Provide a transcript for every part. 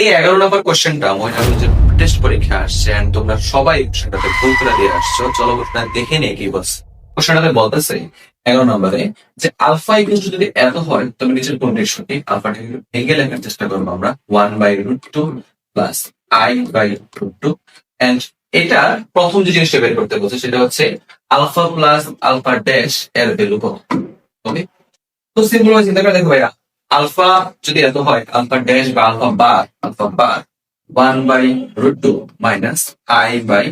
এই এগারো নম্বর কোশ্চেনটা মহিলা টেস্ট পরীক্ষা আসছে and তোমরা সবাই কোশ্চেনটাতে ভুল করে দিয়ে আসছো, চলো কোশ্চেনটা দেখে নিয়ে কি বলছে। কোশ্চেনটাতে বলতেছে এগারো নম্বরে যে আলফা ইকুয়াল যদি এত হয় তবে নিচের কন্ডিশনটি আলফাটা ভেঙে লেখার চেষ্টা করব আমরা। One by root two plus i by root two and এটা প্রথম যে জিনিসটা বের করতে বলছে সেটা হচ্ছে আলফা প্লাস আলফা ড্যাশ এর ভ্যালু কত? ওকে তো সিম্পল ভাবে চিন্তা করে দেখো ভাইয়া। আলফা যদি এত হয়, আলফা ড্যাশ বা alpha bar alpha bar one by root two minus i by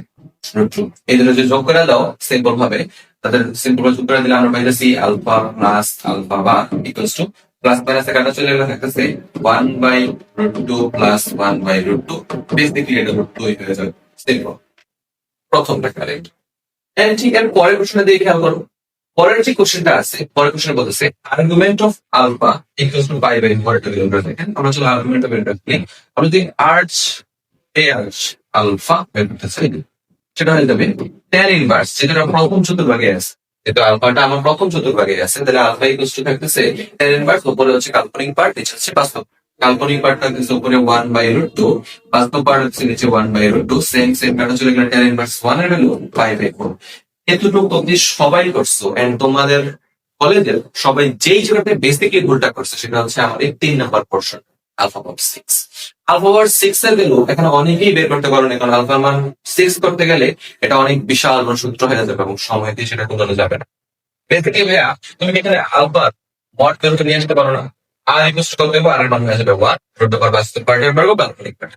root two এই দুটো যদি যোগ করে দাও সিম্পল ভাবে, তাদের সিম্পল যোগ করে দিলে আমরা পাইতেছি alpha plus alpha bar equals to plus minus কাটা চলে গেলে থাকতেছে one by root two plus one by root two basically এটা রুট টু হয়ে যাবে। সিম্পল প্রথমটা কারেক্ট এন্ড ঠিক এর পরের কোশ্চেনটা দিয়ে খেয়াল করো। পরের যে কোশ্চেনটা আছে, পরের কোশ্চেন বলতেছে argument of alpha equals to pi by বের করে দেখেন, আমরা চলো আর্গুমেন্টটা বের করে নিই আমরা যদি আর্চ এ আর্চ আলফা বের করতে চাই, সেটা হয়ে যাবে টেন ইনভার্স যেটা প্রথম চতুর্ভাগে আছে। যেহেতু আলফাটা আমার প্রথম চতুর্ভাগে আছে, তাহলে আলফা ইকুয়ালস টু থাকতেছে টেন ইনভার্স উপরে হচ্ছে কাল্পনিক পার্ট নিচে হচ্ছে বাস্তব। কাল্পনিক পার্ট থাকতেছে উপরে ওয়ান বাই রুট টু বাস্তব পার্ট হচ্ছে নিচে one by root two same same কাটা চলে গেলে টেন ইনভার্স ওয়ানের ভ্যালু ফাইভ বাই ফোর এতটুকু অব্দি সবাই করছ এন্ড তোমাদের কলেজের সবাই যেই জায়গাতে বেসিকলি ভুলটা করছে, সেটা হচ্ছে আমাদের তিন number portion alpha six alpha six এর ভ্যালু এখানে অনেকেই বের করতে পারো না, কারণ আলফা মান সিক্স করতে গেলে এটা অনেক বিশাল বড় সূত্র হয়ে যাবে এবং সময় দিয়ে সেটা কোথাও যাবে না। বেসিক্যালি ভাইয়া, তুমি এখানে আলফার মড ভ্যালুটা নিয়ে আসতে পারো না? আর ইকুয়াল টু কত দেবো আর এর মান হয়ে যাবে ওয়ান রুট ওভার বাস্তব পার্টের বর্গ কাল্পনিক পার্ট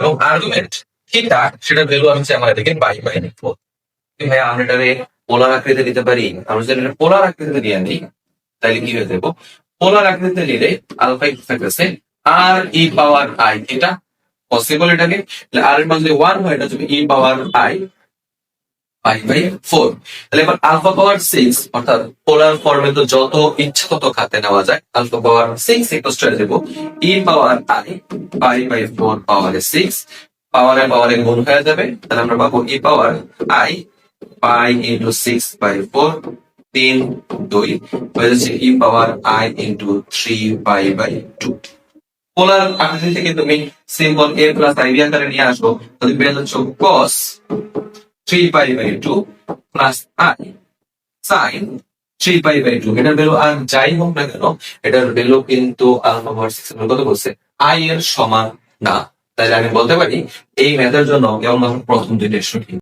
এবং আর্গুমেন্ট কিটা সেটা ভ্যালু হচ্ছে আমাদের দিকে বাই বাই ফোর ভাই আমরা এটারে পোলার আকৃতিতে দিতে পারি। আমরা যদি পোলার আকৃতিতে দিয়ে নিই তাহলে কি হয়ে যাব? পোলার আকৃতিতে নিলে আলফা ইকুয়াল থাকতেছে আর ই পাওয়ার আই এটা পসিবল এটাকে? আর এর মান যদি ওয়ান হয়, এটা হবে e power i by four তাহলে এবার আলফা পাওয়ার সিক্স অর্থাৎ পোলার ফর্মে তো যত ইচ্ছা তত খাতে নেওয়া যায়। Alpha power six equal to দেবো e power i pi by four power six পাওয়ারে পাওয়ারে গুণ হয়ে যাবে। তাহলে আমরা পাবো e power i pi into six by four তিন, দুই হয়ে যাচ্ছে e power i into three pi by two polar আকৃতি থেকে তুমি সিম্বল এ প্লাস আই আকারে নিয়ে আসব। তাহলে পেয়ে যাচ্ছ cos three pi by two plus i sine three pi by two এটার ভ্যালু আর যাই হোক না কেন, এটার ভ্যালু কিন্তু আলফা পাওয়ার সিক্স কত বলছে। আই এর সমান না। তাহলে আমি বলতে পারি এই ম্যাথের জন্য কেবলমাত্র প্রথম দুইটাই সঠিক